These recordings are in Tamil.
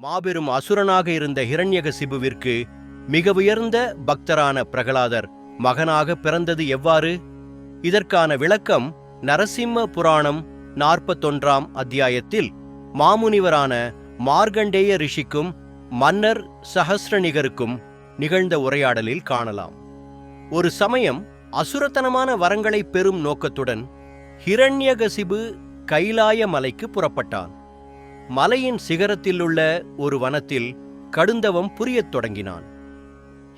மாபெரும் அசுரனாக இருந்த ஹிரண்யகசிபுவிற்கு மிக உயர்ந்த பக்தரான பிரகலாதர் மகனாக பிறந்தது எவ்வாறு? இதற்கான விளக்கம் நரசிம்ம புராணம் நாற்பத்தொன்றாம் அத்தியாயத்தில் மாமுனிவரான மார்கண்டேய ரிஷிக்கும் மன்னர் சஹஸ்ரநிகருக்கும் நிகழ்ந்த உரையாடலில் காணலாம். ஒரு சமயம் அசுரத்தனமான வரங்களை பெறும் நோக்கத்துடன் ஹிரண்யகசிபு கைலாய மலைக்கு புறப்பட்டான். மலையின் சிகரத்திலுள்ள ஒரு வனத்தில் கடுந்தவம் புரியத் தொடங்கினான்.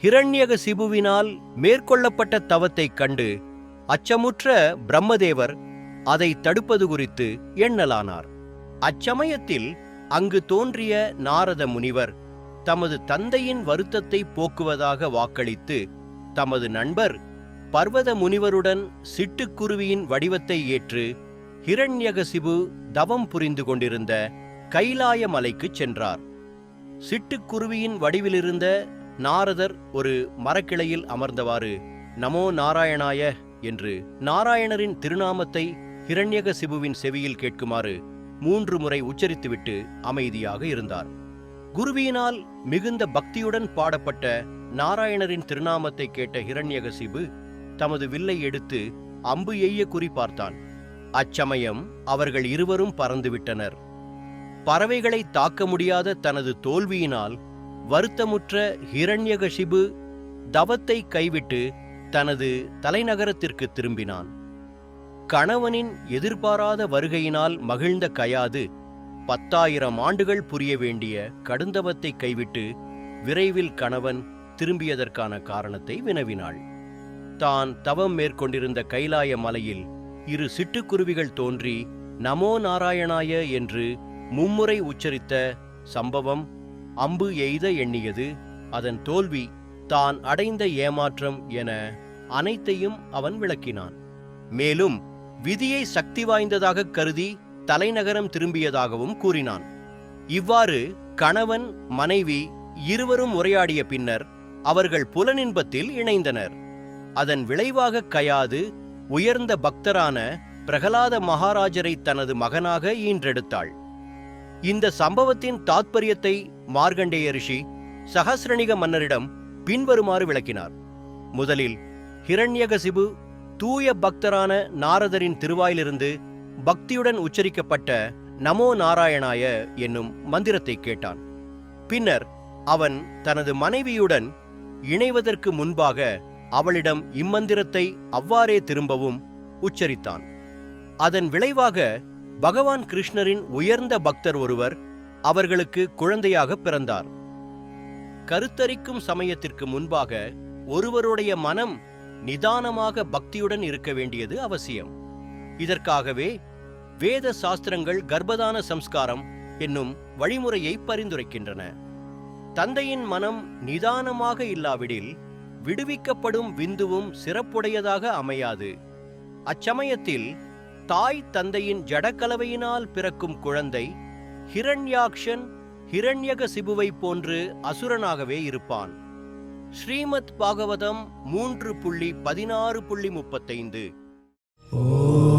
ஹிரண்யக சிபுவினால் மேற்கொள்ளப்பட்ட தவத்தைக் கண்டு அச்சமுற்ற பிரம்மதேவர் அதை தடுப்பது குறித்து எண்ணலானார். அச்சமயத்தில் அங்கு தோன்றிய நாரத முனிவர் தமது தந்தையின் வருத்தத்தை போக்குவதாக வாக்களித்து தமது நண்பர் பர்வத முனிவருடன் சிட்டுக்குருவியின் வடிவத்தை ஏற்று ஹிரண்யகசிபு தவம் புரிந்து கொண்டிருந்த கைலாய மலைக்குச் சென்றார். சிட்டுக்குருவியின் வடிவிலிருந்த நாரதர் ஒரு மரக்கிளையில் அமர்ந்தவாறு நமோ நாராயணாய என்று நாராயணரின் திருநாமத்தை ஹிரண்யக சிபுவின் செவியில் கேட்குமாறு மூன்று முறை உச்சரித்துவிட்டு அமைதியாக இருந்தார். குருவியினால் மிகுந்த பக்தியுடன் பாடப்பட்ட நாராயணரின் திருநாமத்தை கேட்ட ஹிரண்யகசிபு தமது வில்லை எடுத்து அம்பு எய்ய குறிபார்த்தான் அச்சமயம் அவர்கள் இருவரும் பறந்துவிட்டனர். பறவைகளை தாக்க முடியாத தனது தோல்வியினால் வருத்தமுற்ற ஹிரண்யகசிபு தவத்தை கைவிட்டு தனது தலைநகரத்திற்கு திரும்பினான். கணவனின் எதிர்பாராத வருகையினால் மகிழ்ந்த கயாது பத்தாயிரம் ஆண்டுகள் புரிய வேண்டிய கடுந்தவத்தை கைவிட்டு விரைவில் கணவன் திரும்பியதற்கான காரணத்தை வினவினாள். தான் தவம் மேற்கொண்டிருந்த கைலாய மலையில் இரு சிட்டுக்குருவிகள் தோன்றி நமோ நாராயணாய என்று மும்முறை உச்சரித்த சம்பவம் அம்பு எய்த எண்ணியது. அதன் தோல்வி தான் அடைந்த ஏமாற்றம் என அனைத்தையும் அவன் விளக்கினான். மேலும் விதியை சக்தி வாய்ந்ததாக கருதி தலைநகரம் திரும்பியதாகவும் கூறினான். இவ்வாறு கணவன் மனைவி இருவரும் உரையாடிய பின்னர் அவர்கள் புலனின்பத்தில் இணைந்தனர். அதன் விளைவாக கயாது உயர்ந்த பக்தரான பிரகலாத மகாராஜரை தனது மகனாக ஈன்றெடுத்தாள். இந்த சம்பவத்தின் தாத்பரியத்தை மார்கண்டேய ரிஷி சஹஸ்ரணிக மன்னரிடம் பின்வருமாறு விளக்கினார். முதலில் ஹிரண்யகசிபு தூய பக்தரான நாரதரின் திருவாயிலிருந்து பக்தியுடன் உச்சரிக்கப்பட்ட நமோ நாராயணாய என்னும் மந்திரத்தை கேட்டான். பின்னர் அவன் தனது மனைவியுடன் இணைவதற்கு முன்பாக அவளிடம் இம்மந்திரத்தை அவ்வாறே திரும்பவும் உச்சரித்தான். அதன் விளைவாக பகவான் கிருஷ்ணரின் உயர்ந்த பக்தர் ஒருவர் அவர்களுக்கு குழந்தையாக பிறந்தார். கருத்தரிக்கும் சமயத்திற்கு முன்பாக ஒருவருடைய மனம் நிதானமாக பக்தியுடன் இருக்க வேண்டியது அவசியம். இதற்காகவே வேத சாஸ்திரங்கள் கர்ப்பதான சம்ஸ்காரம் என்னும் வழிமுறையை பரிந்துரைக்கின்றன. தந்தையின் மனம் நிதானமாக இல்லாவிடில் விடுவிக்கப்படும் விந்துவும் சிறப்புடையதாக அமையாது. அச்சமயத்தில் தாய் தந்தையின் ஜடக்கலவையினால் பிறக்கும் குழந்தை ஹிரண்யாக்ஷன் ஹிரண்யக சிபுவை போன்று அசுரனாகவே இருப்பான். ஸ்ரீமத் பாகவதம் மூன்று புள்ளி பதினாறு புள்ளி முப்பத்தைந்து. ஓ